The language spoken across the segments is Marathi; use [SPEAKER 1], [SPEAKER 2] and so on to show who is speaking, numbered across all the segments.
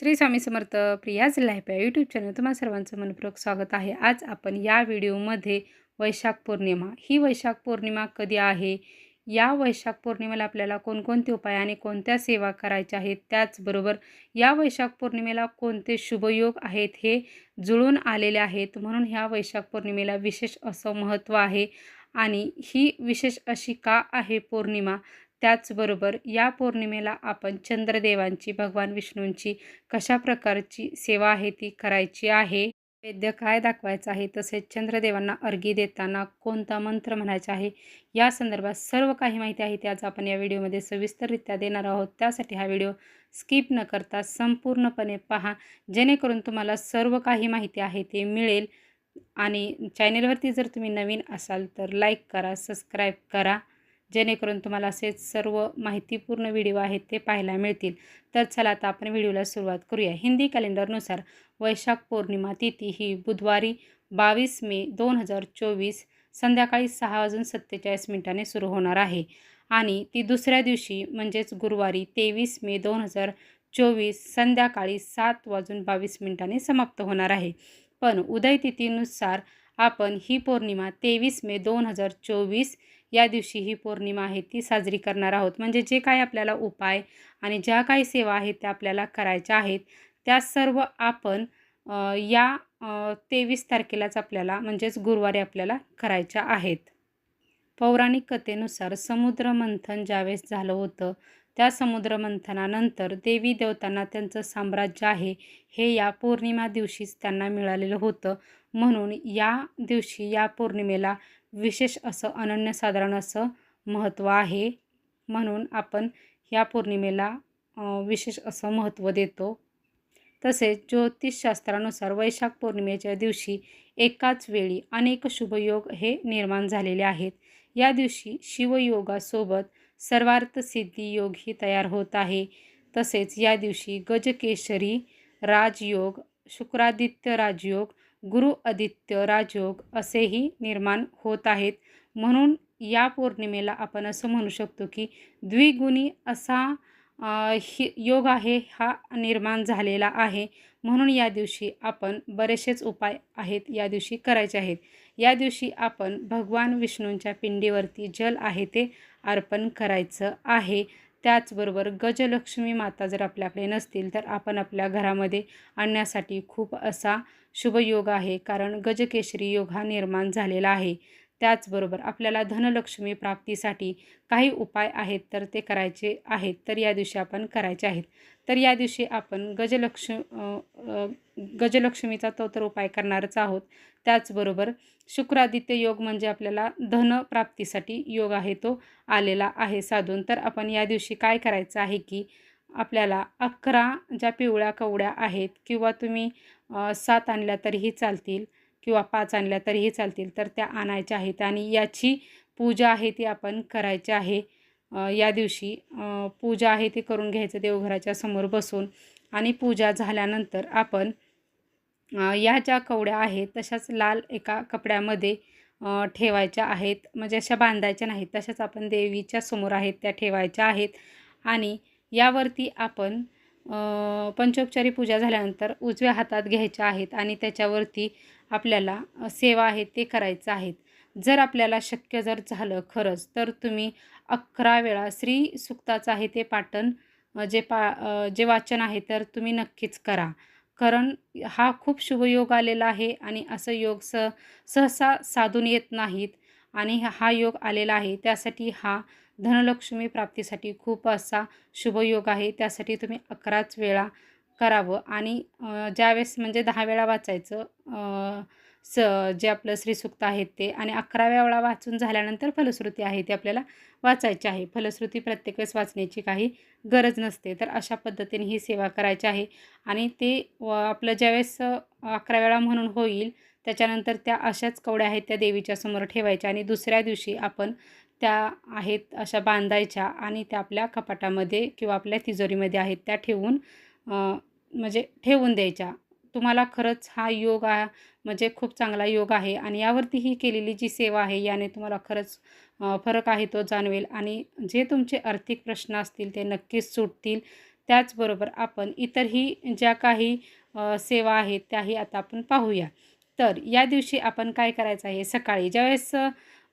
[SPEAKER 1] श्री स्वामी समर्थ प्रियाज लाईफ या यूट्यूब चॅनल तुम्हा सर्वांचं मनपूर्वक स्वागत आहे. आज आपण या व्हिडिओमध्ये वैशाख पौर्णिमा ही वैशाख पौर्णिमा कधी आहे? या वैशाख पौर्णिमेला आपल्याला कोणकोणते उपाय आणि कोणत्या सेवा करायच्या आहेत? त्याचबरोबर या वैशाख पौर्णिमेला कोणते शुभयोग आहेत हे जुळून आलेले आहेत? म्हणून ह्या वैशाख पौर्णिमेला विशेष असं महत्त्व आहे. आणि ही विशेष अशी का आहे पौर्णिमा? त्याचबरोबर या पौर्णिमेला आपण चंद्रदेवांची भगवान विष्णूंची कशा प्रकारची सेवा आहे ती करायची आहे? वैद्य काय दाखवायचं आहे? तसेच चंद्रदेवांना अर्घी देताना कोणता मंत्र म्हणायचा आहे? या संदर्भात सर्व काही माहिती आहे त्याचा आज आपण या व्हिडिओमध्ये सविस्तररित्या देणार आहोत. त्यासाठी हा व्हिडिओ स्किप न करता संपूर्णपणे पहा. जेणेकरून तुम्हाला सर्व काही माहिती आहे ते मिळेल. आणि चॅनेलवरती जर तुम्ही नवीन असाल तर लाईक करा सबस्क्राईब करा. जेणेकरून तुम्हाला असेच सर्व माहितीपूर्ण व्हिडिओ आहेत ते पाहायला मिळतील. तर चला आता आपण व्हिडिओला सुरुवात करूया. हिंदी कॅलेंडरनुसार वैशाख पौर्णिमा तिथी ही बुधवारी बावीस मे दोन हजार चोवीस संध्याकाळी सहा वाजून सत्तेचाळीस मिनिटांनी सुरू होणार आहे. आणि ती दुसऱ्या दिवशी म्हणजेच गुरुवारी तेवीस मे दोन हजार चोवीस संध्याकाळी सात वाजून बावीस मिनिटांनी समाप्त होणार आहे. पण उदय तिथीनुसार आपण ही पौर्णिमा तेवीस मे दोन हजार चोवीस या दिवशी ही पौर्णिमा आहे ती साजरी करणार आहोत. म्हणजे जे काय आपल्याला उपाय आणि ज्या काही सेवा आहेत त्या आपल्याला करायच्या आहेत त्या सर्व आपण या तेवीस तारखेलाच आपल्याला म्हणजेच गुरुवारी आपल्याला करायच्या आहेत. पौराणिक कथेनुसार समुद्र मंथन ज्यावेळेस झालं होतं त्या समुद्र मंथनानंतर देवी देवतांना त्यांचं साम्राज्य आहे हे या पौर्णिमा दिवशीच त्यांना मिळालेलं होतं. म्हणून या दिवशी या पौर्णिमेला विशेष असं अनन्यसाधारण असं महत्त्व आहे. म्हणून आपण या पौर्णिमेला विशेष असं महत्त्व देतो. तसेच ज्योतिषशास्त्रानुसार वैशाख पौर्णिमेच्या दिवशी एकाच वेळी अनेक शुभयोग हे निर्माण झालेले आहेत. या दिवशी शिवयोगासोबत सर्वार्थ सिद्धी योग ही तयार होत आहे. तसेच या दिवशी गजकेशरी राजयोग शुक्रादित्य राजयोग गुरु आदित्य राजयोग असेही निर्माण होत आहेत. म्हणून या पौर्णिमेला आपण असं म्हणू शकतो की द्विगुणी असा ही योग आहे हा निर्माण झालेला आहे. म्हणून या दिवशी आपण बरेचसेच उपाय आहेत या दिवशी करायचे आहेत. या दिवशी आपण भगवान विष्णूंच्या पिंडीवरती जल आहे ते अर्पण करायचं आहे. त्याचबरोबर गजलक्ष्मी माता जर आपल्याकडे नसतील तर आपण आपल्या घरामध्ये आणण्यासाठी खूप असा शुभयोग आहे. कारण गजकेशरी योग हा निर्माण झालेला आहे. त्याचबरोबर आपल्याला धनलक्ष्मी प्राप्तीसाठी काही उपाय आहेत तर ते करायचे आहेत तर या दिवशी आपण करायचे आहेत. तर या दिवशी आपण गजलक्ष गजलक्ष्मीचा तो तर उपाय करणारच आहोत. त्याचबरोबर शुक्रादित्य योग म्हणजे आपल्याला धनप्राप्तीसाठी योग आहे तो आलेला आहे साधून. तर आपण या दिवशी काय करायचं आहे की आपल्याला अकरा ज्या पिवळ्या कवड्या आहेत किंवा तुम्ही सात आणल्या तरीही चालतील. किंवा पाच आणल्या तरीही चालतील. तर त्या आणायच्या आहेत आणि याची पूजा आहे ती आपण करायची आहे. या दिवशी पूजा आहे ती करून घ्यायचं देवघराच्या समोर बसून आणि पूजा झाल्यानंतर आपण या ज्या कवड्या आहेत तशाच लाल एका कपड्यामध्ये ठेवायच्या आहेत. म्हणजे अशा बांधायच्या नाहीत तशाच आपण देवीच्या समोर आहेत त्या ठेवायच्या आहेत. आणि यावरती आपण पंचोपचारी पूजा झाल्यानंतर उजव्या हातात घ्यायच्या आहेत आणि त्याच्यावरती आपल्याला सेवा आहे ते करायचं आहेत. जर आपल्याला शक्य जर झालं खरंच तर तुम्ही अकरा वेळा श्री सुक्ताचं आहे ते पाठन जे पा जे वाचन आहे तर तुम्ही नक्कीच करा. कारण हा खूप शुभयोग आलेला आहे आणि असं योग स सहसा साधून येत नाहीत. आणि हा योग आलेला आहे. त्यासाठी हा धनलक्ष्मी प्राप्तीसाठी खूप असा शुभयोग आहे. त्यासाठी तुम्ही अकराच वेळा करावं. आणि ज्यावेळेस म्हणजे दहा वेळा वाचायचं स जे आपलं श्रीसुक्त आहेत ते आणि अकराव्या वेळा वाचून झाल्यानंतर फलश्रुती आहे ती आपल्याला वाचायची आहे. फलश्रुती प्रत्येक वेळेस वाचण्याची काही गरज नसते. तर अशा पद्धतीने ही सेवा करायची आहे. आणि ते आपलं ज्यावेळेस अकरा वेळा म्हणून होईल त्याच्यानंतर त्या अशाच कवड्या आहेत त्या देवीच्या समोर ठेवायच्या आणि दुसऱ्या दिवशी आपण त्या आहेत अशा बांधायच्या आणि त्या आपल्या कपाटामध्ये किंवा आपल्या तिजोरीमध्ये आहेत त्या ठेवून म्हणजे ठेवून द्यायच्या. तुम्हाला खरंच हा योग म्हणजे खूप चांगला योग आहे आणि यावरती ही केलेली जी सेवा आहे याने तुम्हाला खरंच फरक आहे तो जाणवेल आणि जे तुमचे आर्थिक प्रश्न असतील ते नक्कीच सुटतील. त्याचबरोबर आपण इतरही ज्या काही सेवा आहेत त्याही आता आपण पाहूया. तर या दिवशी आपण काय करायचं आहे? सकाळी ज्यावेळेस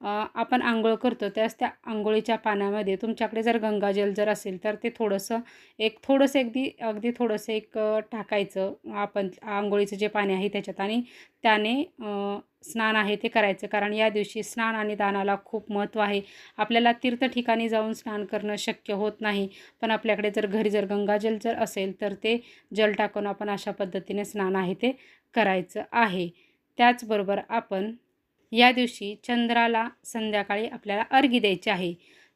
[SPEAKER 1] आपण आंघोळ करतो त्यावेळेस त्या आंघोळीच्या पाण्यामध्ये तुमच्याकडे जर गंगाजल जर असेल तर ते थोडंसं एक थोडंसं अगदी अगदी थोडंसं एक टाकायचं. आपण आंघोळीचं जे पाणी आहे त्याच्यात आणि त्याने स्नान आहे ते करायचं. कारण या दिवशी स्नान आणि दानाला खूप महत्त्व आहे. आपल्याला तीर्थ ठिकाणी जाऊन स्नान करणं शक्य होत नाही. पण आपल्याकडे जर घरी जर गंगाजल जर असेल तर ते जल टाकून आपण अशा पद्धतीने स्नान आहे ते करायचं आहे. त्याचबरोबर आपण या दिवशी चंद्राला संध्याकाळी आपल्याला अर्घी द्यायची आहे.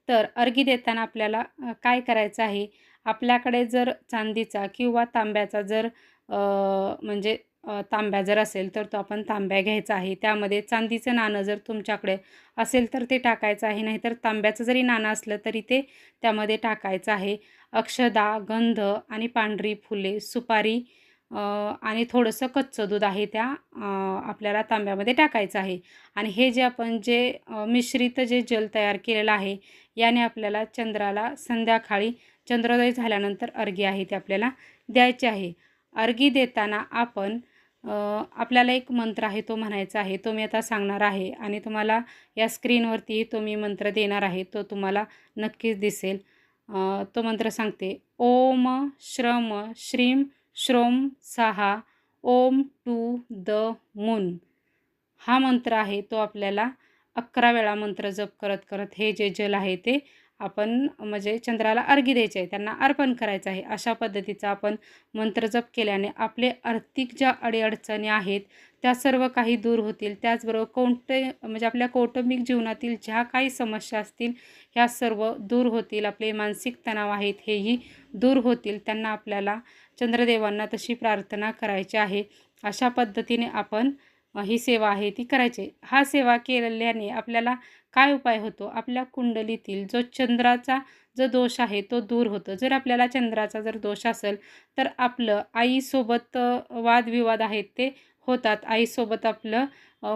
[SPEAKER 1] तर अर्घी देताना आपल्याला काय करायचं आहे? आपल्याकडे जर चांदीचा किंवा तांब्याचा जर म्हणजे तांब्या जर असेल तर तो आपण तांब्या घ्यायचा आहे. त्यामध्ये चांदीचं नाणं जर तुमच्याकडे असेल तर ते टाकायचं आहे. नाहीतर तांब्याचं जरी नाणं असलं तरी ते त्यामध्ये टाकायचं आहे. अक्षदा गंध आणि पांढरी फुले सुपारी आणि थोडंसं कच्चं दूध आहे त्या आपल्याला तांब्यामध्ये टाकायचं आहे. आणि हे जे आपण जे मिश्रित जे जल तयार केलेलं आहे याने आपल्याला चंद्राला संध्याकाळी चंद्रोदय झाल्यानंतर अर्घी आहे ते आपल्याला द्यायचे आहे. अर्घी देताना आपण आपल्याला एक मंत्र आहे तो म्हणायचा आहे तो मी आता सांगणार आहे आणि तुम्हाला या स्क्रीनवरती तो मी मंत्र देणार आहे तो तुम्हाला नक्कीच दिसेल. तो मंत्र सांगते ओम श्रम श्रीम श्रोम सहा ओम टू द मून. हा मंत्र आहे तो आपल्याला अकरा वेळा मंत्र जप करत करत हे जे जल आहे ते आपण म्हणजे चंद्राला अर्घी द्यायचे आहे त्यांना अर्पण करायचं आहे. अशा पद्धतीचा आपण मंत्र जप केल्याने आपले आर्थिक ज्या अडीअडचणी आहेत त्या सर्व काही दूर होतील. त्याचबरोबर कोणते म्हणजे आपल्या कौटुंबिक जीवनातील ज्या काही समस्या असतील ह्या सर्व दूर होतील. आपले मानसिक तणाव आहेत हेही दूर होतील. त्यांना आपल्याला चंद्रदेवांना तशी प्रार्थना करायची आहे. अशा पद्धतीने आपण ही सेवा आहे ती करायची. हा सेवा केल्याने आपल्याला काय उपाय होतो? आपल्या कुंडलीतील जो चंद्राचा जो दोष आहे तो दूर होतो. जर आपल्याला चंद्राचा जर दोष असेल तर आपलं आईसोबत वादविवाद आहेत ते होतात आईसोबत आपलं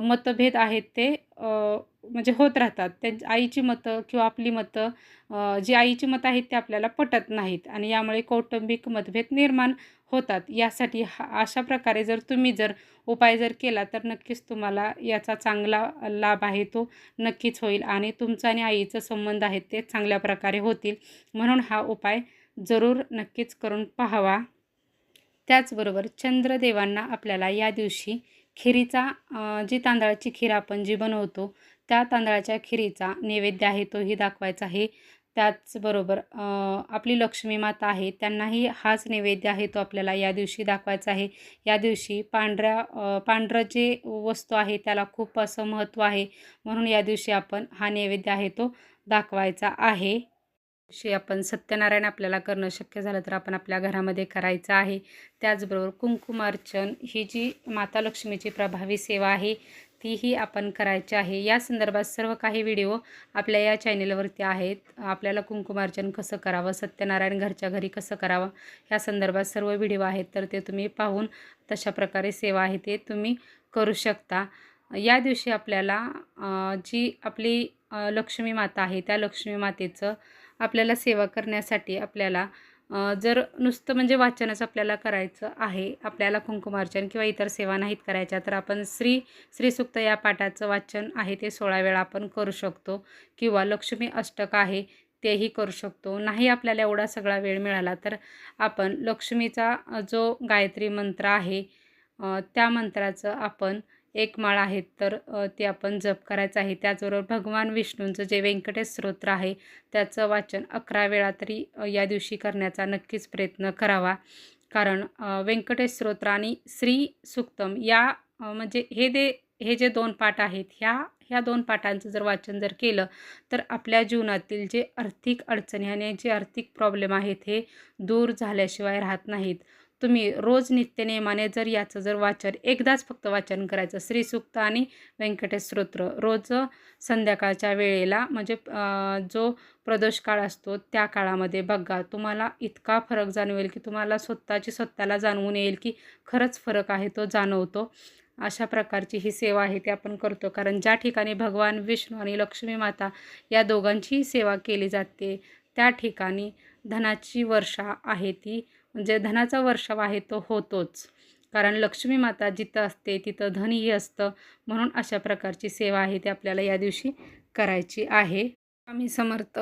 [SPEAKER 1] मतभेद आहेत ते म्हणजे होत राहतात. त्यां आईची मतं किंवा आपली मतं जी आईची मतं आहेत ते आपल्याला पटत नाहीत आणि यामुळे कौटुंबिक मतभेद निर्माण होतात. यासाठी हा अशा प्रकारे जर तुम्ही जर उपाय जर केला तर नक्कीच तुम्हाला याचा चांगला लाभ आहे तो नक्कीच होईल आणि तुमचा आणि आईचं संबंध आहे ते चांगल्या प्रकारे होतील. म्हणून हा उपाय जरूर नक्कीच करून पाहावा. त्याचबरोबर चंद्रदेवांना आपल्याला या दिवशी खिरीचा जी तांदळाची खीर आपण जी बनवतो त्या तांदळाच्या खिरीचा नैवेद्य आहे तोही दाखवायचा आहे. त्याचबरोबर आपली लक्ष्मी माता आहे त्यांनाही हाच नैवेद्य आहे तो आपल्याला या दिवशी दाखवायचा आहे. या दिवशी पांढऱ्या पांढरं जे वस्तू आहे त्याला खूप असं महत्त्व आहे. म्हणून या दिवशी आपण हा नैवेद्य आहे तो दाखवायचा आहे. दिवशी आपण सत्यनारायण आपल्याला करणं शक्य झालं तर आपण आपल्या घरामध्ये करायचं आहे. त्याचबरोबर कुंकुमार्चन ही जी माता लक्ष्मीची प्रभावी सेवा आहे तीही आपण करायची आहे. या संदर्भात सर्व काही व्हिडिओ आपल्या या चॅनेलवरती आहेत. आपल्याला कुंकुमार्चन कसं करावं सत्यनारायण घरच्या घरी कसं करावं या संदर्भात सर्व व्हिडिओ आहेत तर ते तुम्ही पाहून तशा प्रकारे सेवा आहे ते तुम्ही करू शकता. या दिवशी आपल्याला जी आपली लक्ष्मी माता आहे त्या लक्ष्मी मातेचं आपल्याला सेवा करण्यासाठी आपल्याला जर नुसतं म्हणजे वाचनच आपल्याला करायचं आहे आपल्याला कुंकुमार्चन किंवा इतर सेवा नाहीत करायच्या तर आपण श्री श्रीसुक्त या पाठाचं वाचन आहे ते सोळा वेळा आपण करू शकतो. किंवा लक्ष्मी अष्टक आहे तेही करू शकतो. नाही आपल्याला एवढा सगळा वेळ मिळाला तर आपण लक्ष्मीचा जो गायत्री मंत्र आहे त्या मंत्राचं आपण एक माळ आहेत तर ते आपण जप करायचं आहे. त्याचबरोबर भगवान विष्णूंचं जे व्यंकटेश स्तोत्र आहे त्याचं वाचन अकरा वेळा तरी या दिवशी करण्याचा नक्कीच प्रयत्न करावा. कारण व्यंकटेश स्तोत्र आणि श्री सुक्तम या म्हणजे हे दे हे जे दोन पाठ आहेत ह्या ह्या दोन पाठांचं जर वाचन जर केलं तर आपल्या जीवनातील जे आर्थिक अडचणी आणि जे आर्थिक प्रॉब्लेम आहेत हे दूर झाल्याशिवाय राहत नाहीत. तुम्ही रोज नित्यनेमाने जर याचं जर वाचन एकदाच फक्त वाचन करायचं श्रीसुक्त आणि व्यंकटेश स्तोत्र. रोज संध्याकाळच्या वेळेला म्हणजे जो प्रदोष काळ असतो त्या काळामध्ये बघा तुम्हाला इतका फरक जाणवेल की तुम्हाला स्वतःची स्वतःला जाणवून येईल की खरंच फरक आहे तो जाणवतो. अशा प्रकारची ही सेवा आहे ती आपण करतो. कारण ज्या ठिकाणी भगवान विष्णू आणि लक्ष्मी माता या दोघांचीही सेवा केली जाते त्या ठिकाणी धनाची वर्षा आहे ती म्हणजे धनाचा वर्षाव आहे तो होतोच. कारण लक्ष्मी माता जिथं असते तिथं धनही असतं. म्हणून अशा प्रकारची सेवा आहे ती आपल्याला या दिवशी करायची आहे. आम्ही समर्थ